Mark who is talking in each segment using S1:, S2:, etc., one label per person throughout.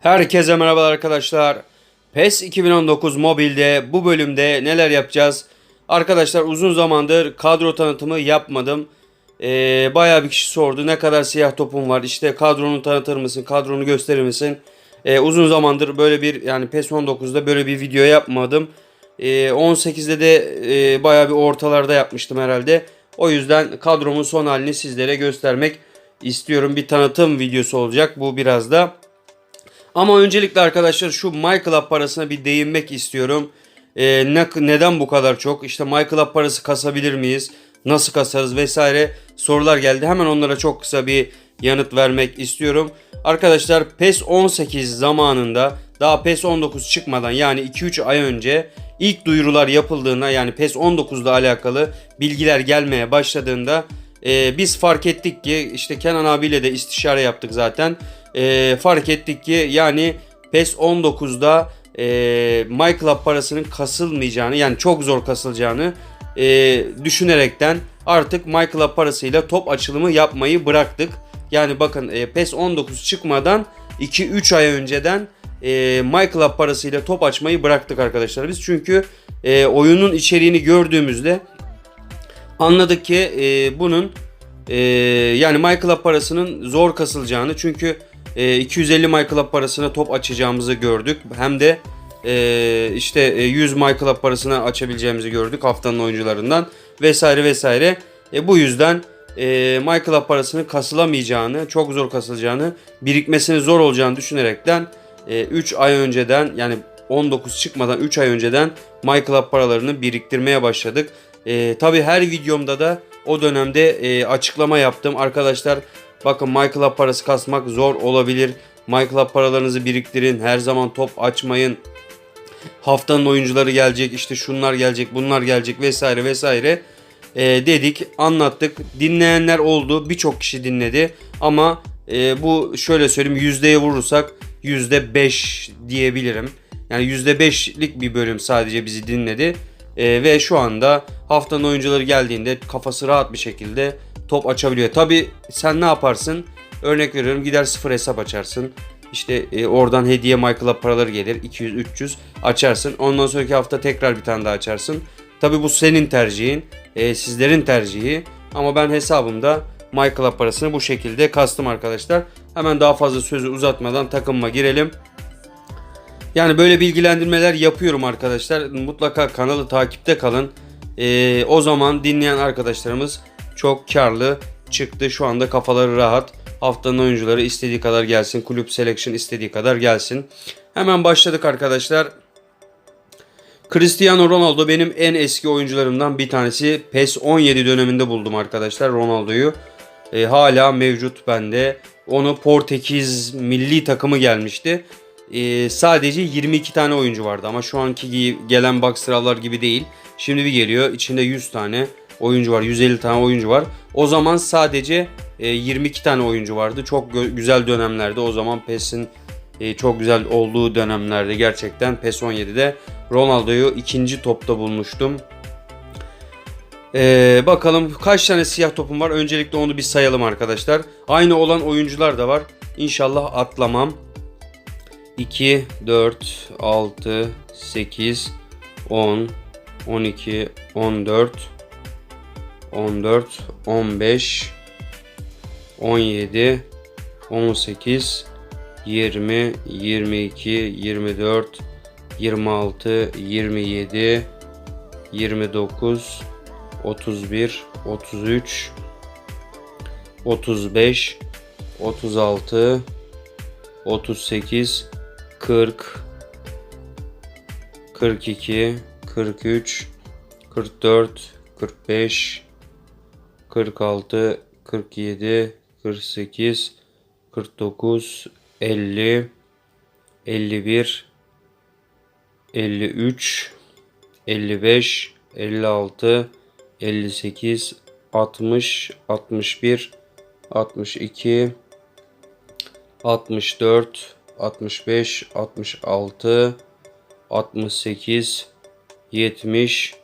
S1: Herkese merhaba arkadaşlar. PES 2019 mobilde bu bölümde neler yapacağız? Arkadaşlar uzun zamandır kadro tanıtımı yapmadım. Ee, bayağı bir kişi sordu ne kadar siyah topun var işte kadronu tanıtır mısın kadronu gösterir misin? Ee, uzun zamandır böyle bir yani PES 19'da böyle bir video yapmadım. Ee, 18'de de e, bayağı bir ortalarda yapmıştım herhalde. O yüzden kadromun son halini sizlere göstermek istiyorum. Bir tanıtım videosu olacak bu biraz da. Ama öncelikle arkadaşlar şu MyClub parasına bir değinmek istiyorum. Ee, ne, neden bu kadar çok? İşte MyClub parası kasabilir miyiz? Nasıl kasarız vesaire sorular geldi. Hemen onlara çok kısa bir yanıt vermek istiyorum. Arkadaşlar PES 18 zamanında daha PES 19 çıkmadan yani 2-3 ay önce ilk duyurular yapıldığında yani PES 19'la alakalı bilgiler gelmeye başladığında e, biz fark ettik ki işte Kenan abiyle de istişare yaptık zaten. E, fark ettik ki yani PES 19'da e, MyClub parasının kasılmayacağını yani çok zor kasılacağını e, düşünerekten artık MyClub parasıyla top açılımı yapmayı bıraktık. Yani bakın e, PES 19 çıkmadan 2-3 ay önceden e, MyClub parasıyla top açmayı bıraktık arkadaşlar biz. Çünkü e, oyunun içeriğini gördüğümüzde anladık ki e, bunun e, yani MyClub parasının zor kasılacağını çünkü e, 250 MyClub parasına top açacağımızı gördük. Hem de e, işte e, 100 MyClub parasına açabileceğimizi gördük haftanın oyuncularından vesaire vesaire. E, bu yüzden e, MyClub parasının kasılamayacağını, çok zor kasılacağını, birikmesini zor olacağını düşünerekten e, 3 ay önceden yani 19 çıkmadan 3 ay önceden MyClub paralarını biriktirmeye başladık. E, Tabi her videomda da o dönemde e, açıklama yaptım. Arkadaşlar bakın MyClub parası kasmak zor olabilir. MyClub paralarınızı biriktirin. Her zaman top açmayın. Haftanın oyuncuları gelecek işte şunlar gelecek bunlar gelecek vesaire vesaire e, dedik anlattık. Dinleyenler oldu birçok kişi dinledi ama e, bu şöyle söyleyeyim yüzdeye vurursak yüzde beş diyebilirim. Yani yüzde beşlik bir bölüm sadece bizi dinledi. E, ve şu anda haftanın oyuncuları geldiğinde kafası rahat bir şekilde top açabiliyor. Tabi sen ne yaparsın? Örnek veriyorum gider sıfır hesap açarsın. İşte e, oradan hediye MyClub paraları gelir 200-300 açarsın. Ondan sonraki hafta tekrar bir tane daha açarsın. Tabi bu senin tercihin, e, sizlerin tercihi. Ama ben hesabımda MyClub parasını bu şekilde kastım arkadaşlar. Hemen daha fazla sözü uzatmadan takımıma girelim. Yani böyle bilgilendirmeler yapıyorum arkadaşlar. Mutlaka kanalı takipte kalın. Ee, o zaman dinleyen arkadaşlarımız çok karlı çıktı. Şu anda kafaları rahat. Haftanın oyuncuları istediği kadar gelsin. Kulüp selection istediği kadar gelsin. Hemen başladık arkadaşlar. Cristiano Ronaldo benim en eski oyuncularımdan bir tanesi. PES 17 döneminde buldum arkadaşlar Ronaldo'yu. Ee, hala mevcut bende. Onu Portekiz milli takımı gelmişti e, sadece 22 tane oyuncu vardı ama şu anki gelen box gibi değil. Şimdi bir geliyor içinde 100 tane oyuncu var 150 tane oyuncu var. O zaman sadece e, 22 tane oyuncu vardı. Çok güzel dönemlerde o zaman PES'in e, çok güzel olduğu dönemlerde gerçekten PES 17'de Ronaldo'yu ikinci topta bulmuştum. Ee, bakalım kaç tane siyah topum var. Öncelikle onu bir sayalım arkadaşlar. Aynı olan oyuncular da var. İnşallah atlamam. 2, 4, 6, 8, 10, 12, 14, 14, 15, 17, 18, 20, 22, 24, 26, 27, 29, 31, 33, 35, 36, 38, 40 42 43 44 45 46 47 48 49 50 51 53 55 56 58 60 61 62 64 65, 66, 68, 70,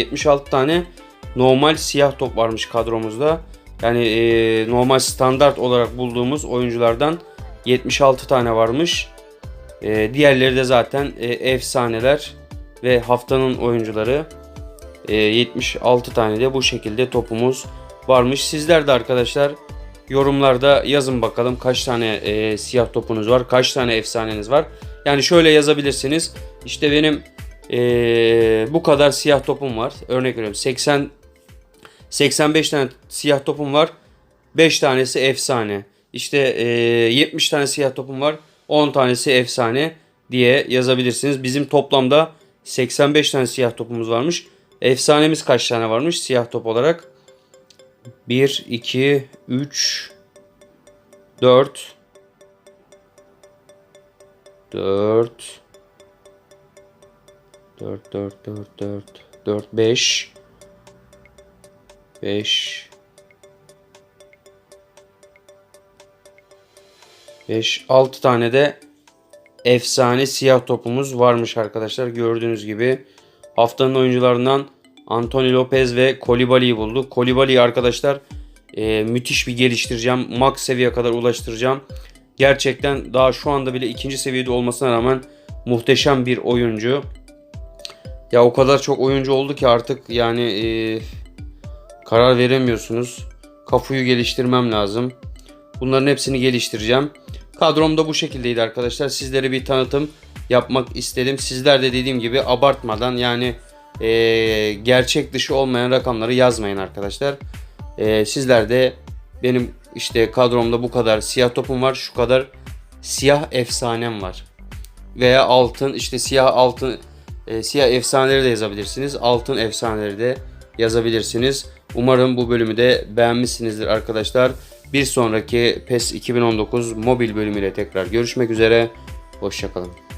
S1: 76 tane normal siyah top varmış kadromuzda. Yani e, normal standart olarak bulduğumuz oyunculardan 76 tane varmış. E, diğerleri de zaten e, efsaneler ve haftanın oyuncuları. E, 76 tane de bu şekilde topumuz varmış. Sizler de arkadaşlar yorumlarda yazın bakalım kaç tane e, siyah topunuz var, kaç tane efsaneniz var. Yani şöyle yazabilirsiniz. İşte benim e, bu kadar siyah topum var. Örnek veriyorum 80 85 tane siyah topum var. 5 tanesi efsane. İşte e, 70 tane siyah topum var. 10 tanesi efsane diye yazabilirsiniz. Bizim toplamda 85 tane siyah topumuz varmış. Efsanemiz kaç tane varmış siyah top olarak? 1, 2, 3, 4, 4, 4, 4, 4, 4, 4, 5, 5 5 6 tane de efsane siyah topumuz varmış arkadaşlar. Gördüğünüz gibi haftanın oyuncularından Anthony Lopez ve Kolibali'yi bulduk. Kolibali'yi arkadaşlar e, müthiş bir geliştireceğim. Max seviyeye kadar ulaştıracağım. Gerçekten daha şu anda bile ikinci seviyede olmasına rağmen muhteşem bir oyuncu. Ya o kadar çok oyuncu oldu ki artık yani e, karar veremiyorsunuz. Kafuyu geliştirmem lazım. Bunların hepsini geliştireceğim. Kadrom da bu şekildeydi arkadaşlar. Sizlere bir tanıtım yapmak istedim. Sizler de dediğim gibi abartmadan yani e, gerçek dışı olmayan rakamları yazmayın arkadaşlar. E, sizler de benim işte kadromda bu kadar siyah topum var. Şu kadar siyah efsanem var. Veya altın işte siyah altın e, siyah efsaneleri de yazabilirsiniz. Altın efsaneleri de yazabilirsiniz. Umarım bu bölümü de beğenmişsinizdir arkadaşlar. Bir sonraki PES 2019 mobil bölümüyle tekrar görüşmek üzere. Hoşçakalın.